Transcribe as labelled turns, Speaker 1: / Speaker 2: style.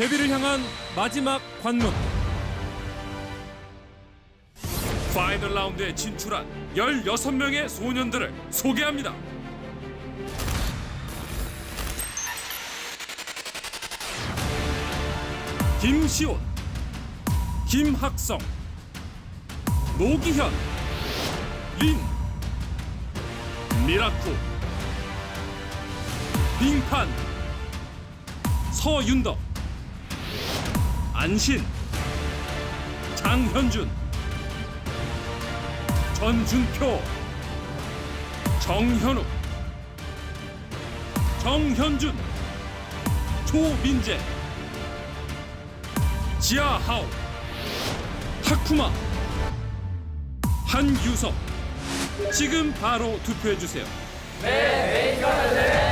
Speaker 1: 데뷔를 향한 마지막 관문. 파이널 라운드에 진출한 16명의 소년들을 소개합니다. 김시온, 김학성, 노기현, 린, 미라쿠, 빙판, 서윤덕, 안신, 장현준, 전준표, 정현욱, 정현준, 조민재, 지아하오, 타쿠마, 한유석. 지금 바로 투표해 주세요.
Speaker 2: 네, 메이커